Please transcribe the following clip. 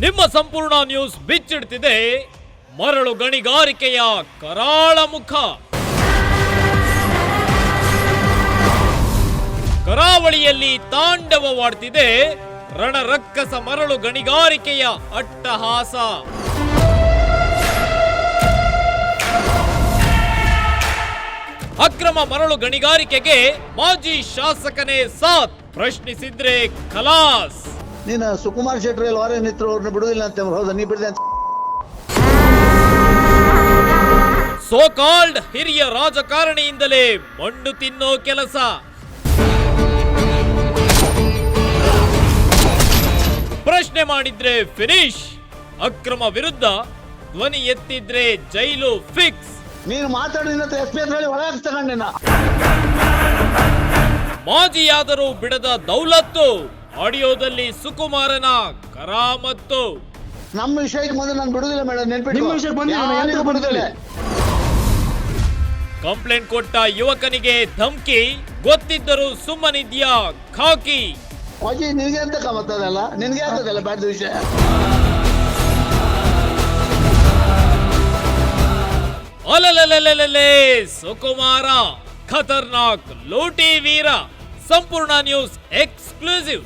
ನಿಮ್ಮ ಸಂಪೂರ್ಣ ನ್ಯೂಸ್ ಬಿಚ್ಚಿಡ್ತಿದೆ. ಮರಳು ಗಣಿಗಾರಿಕೆಯ ಕರಾಳ ಮುಖ. ಕರಾವಳಿಯಲ್ಲಿ ತಾಂಡವವಾಡ್ತಿದೆ. ರಣರಕ್ಕಸ ಮರಳು ಗಣಿಗಾರಿಕೆಯ ಅಟ್ಟಹಾಸ. ಅಕ್ರಮ ಮರಳು ಗಣಿಗಾರಿಕೆಗೆ ಮಾಜಿ ಶಾಸಕನೇ ಸಾಥ್ ಪ್ರಶ್ನಿಸಿದ್ರೆ ಖಲಾಸ್. ನೀನು ಸುಕುಮಾರ್ ಶೆಟ್ಟಿ ವಾರ ನಿತ್ರ ಅವ್ರನ್ನ ಬಿಡುದಿಲ್ಲ ಅಂತ. ಹೌದಾ? ನೀ ಬಿಡದೆ ಅಂತ. ಸೋ ಕಾಲ್ಡ್ ಹಿರಿಯ ರಾಜಕಾರಣಿಯಿಂದಲೇ ಮಣ್ಣು ತಿನ್ನೋ ಕೆಲಸ. ಪ್ರಶ್ನೆ ಮಾಡಿದ್ರೆ ಫಿನಿಶ್ ಅಕ್ರಮ ವಿರುದ್ಧ ಧ್ವನಿ ಎತ್ತಿದ್ರೆ ಜೈಲು ಫಿಕ್ಸ್ ನೀನು ಮಾತಾಡಿದ ಎಸ್ ಪಿ ಹತ್ರ ಹೇಳಿ ಒಳಗೆ ತಗೊಂಡಿನ ಮಾಜಿಯಾದರೂ ಬಿಡದ ದೌಲತ್ತು. ಆಡಿಯೋದಲ್ಲಿ ಸುಕುಮಾರನ ಕರಾಮತ್ತು ನಮ್ಮ ವಿಷಯಕ್ಕೆ ಮುಂದೆ ನಾನು ಬಿಡುದಿಲ್ಲ ಮೇಡಮ್ ನೆನ್ಪಿಟ್ಟು ನಿಮ್ಮ ವಿಷಯಕ್ಕೆ ಬಂದಿಲ್ಲ, ನಾನು ಯಾರಿಗೂ ಬಿಡುದಿಲ್ಲ. ಕಂಪ್ಲೇಂಟ್ ಕೊಟ್ಟ ಯುವಕನಿಗೆ ಧಮ್ಕಿ ಗೊತ್ತಿದ್ದರೂ ಸುಮ್ಮನಿದ್ಯಾ ಖಾಕಿ? ಅಜ್ಜಿ ನಿನಗೆ ಅಂತ ಕಮತ್ತದಲ್ಲ ನಿನಗೆ ಆಗ್ತದಲ್ಲ ಬ್ಯಾಡ್ ವಿಷಯ? ಅಲಲಲಲಲಲೆ ಸುಕುಮಾರ ಖತರ್ನಾಕ್ ಲೂಟಿ ವೀರ ಸಂಪೂರ್ಣ ನ್ಯೂಸ್ ಎಕ್ಸ್ಕ್ಲೂಸಿವ್.